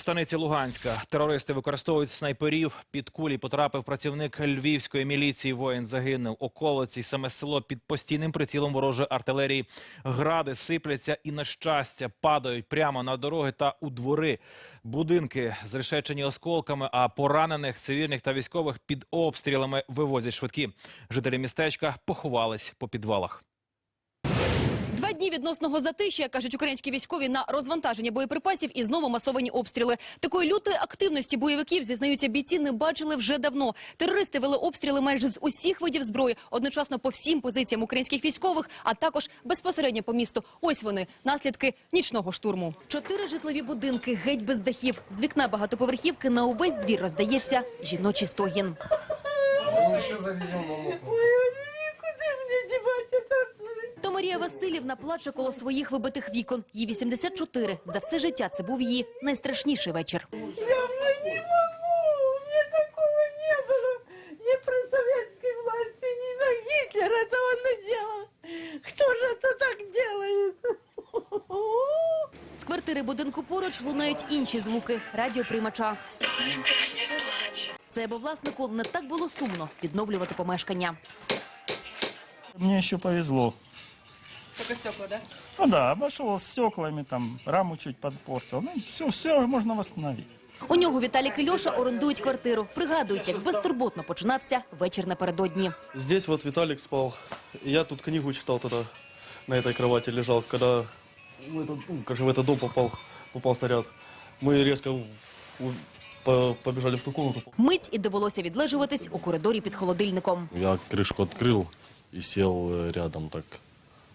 Станиці Луганська терористи використовують снайперів. Під кулі потрапив працівник львівської міліції. Воїн загинув. Околиці саме село під постійним прицілом ворожої артилерії. Гради сипляться і на щастя падають прямо на дороги та у двори. Будинки зрешечені осколками, а поранених цивільних та військових під обстрілами вивозять швидкі. Жителі містечка поховались по підвалах. Дні відносного затища, кажуть українські військові, на розвантаження боєприпасів і знову масовані обстріли. Такої лютої активності бойовиків, зізнаються бійці, не бачили вже давно. Терористи вели обстріли майже з усіх видів зброї, одночасно по всім позиціям українських військових, а також безпосередньо по місту. Ось вони, наслідки нічного штурму. Чотири житлові будинки, геть без дахів. З вікна багатоповерхівки на увесь двір роздається жіночий стогін. Ну еще завезем маму. Куди мені дівати це все? То Марія Васильівна плаче коло своїх вибитих вікон. Їй 84. За все життя це був її найстрашніший вечір. Я вже не можу. Мне такого не было. Ни при советской власти, ни на Гитлер этого не делал. Кто же это так делает? З квартири будинку поруч лунають інші звуки радіоприймача. Це бо власнику не так було сумно відновлювати помешкання. Мне еще повезло. Таке стекло, да? Ну да, обошел с стеклами, там раму чуть подпортил. Ну, все, все можно восстановить. У нього Віталік і Льоша орендують квартиру. Пригадують, як безтурботно починався вечір напередодні. Здесь вот Виталик спал. И Я тут книгу читал тогда, на этой кровати лежал, когда в этот, ну, короче, в этот дом попал, попал снаряд. Мы резко в- в- по- побежали в ту комнату. Мить і довелося відлежуватись у коридорі під холодильником. Я крышку открыл и сел э, рядом так.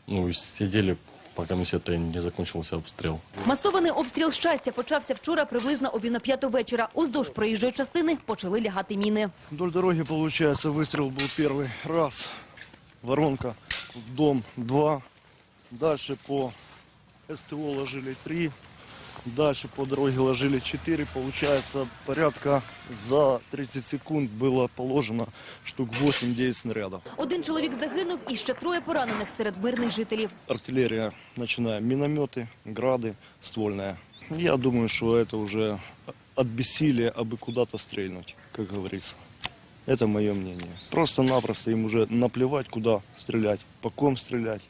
Ну, и сидели, пока это не закончился обстрел. Масований обстріл щастя почався вчора приблизно об на п'яту вечора. Уздовж проїжджої частини почали лягати міни. Вдоль дороги, получается, выстрел был первый раз. Воронка в дом два. Дальше по СТО ложили три. Дальше по дороге ложили четыре. Получается, порядка за 30 секунд было положено штук 8-9 снарядов. Один чоловік загинув і ще троє поранених серед мирних жителів. Артиллерия, начиная минометы, грады, ствольная. Я думаю, что это уже от бессилия, абы куда-то стрельнуть, как говорится. Это мое мнение. Просто-напросто им уже наплевать, куда стрелять, по ком стрелять.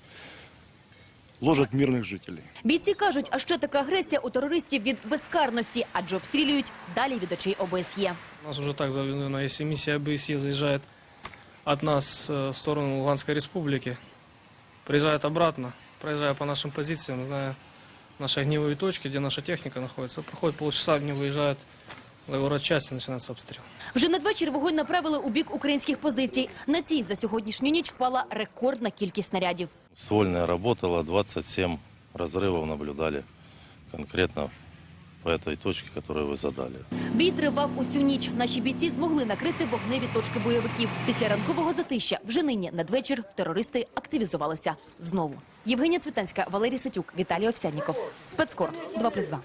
Ложат мирных жителей. Бійці кажуть, а ще така агресія у терористів від безкарності, адже обстрілюють далі від очей ОБСЄ. У нас уже так заведено, если миссия ОБСЕ заезжает от нас э, в сторону Луганской республики, приезжает обратно, проезжая по нашим позициям, зная наши огневые точки, где наша техника находится, проходит полчаса, они выезжают за город части, начинается обстрел. Вже надвечір вогонь направили у бік українських позицій. На цій за сьогоднішню ніч впала рекордна кількість снарядів. Ствольная работала, 27 разрывов наблюдали конкретно по этой точке, которую вы задали. Бій тривав усю ніч. Наші бійці змогли накрити вогневі точки бойовиків. Після ранкового затища вже нині надвечір терористи активізувалися знову. Євгенія Цвітанська, Валерій Ситюк, Віталій Овсянніков. Спецкор 2+,2.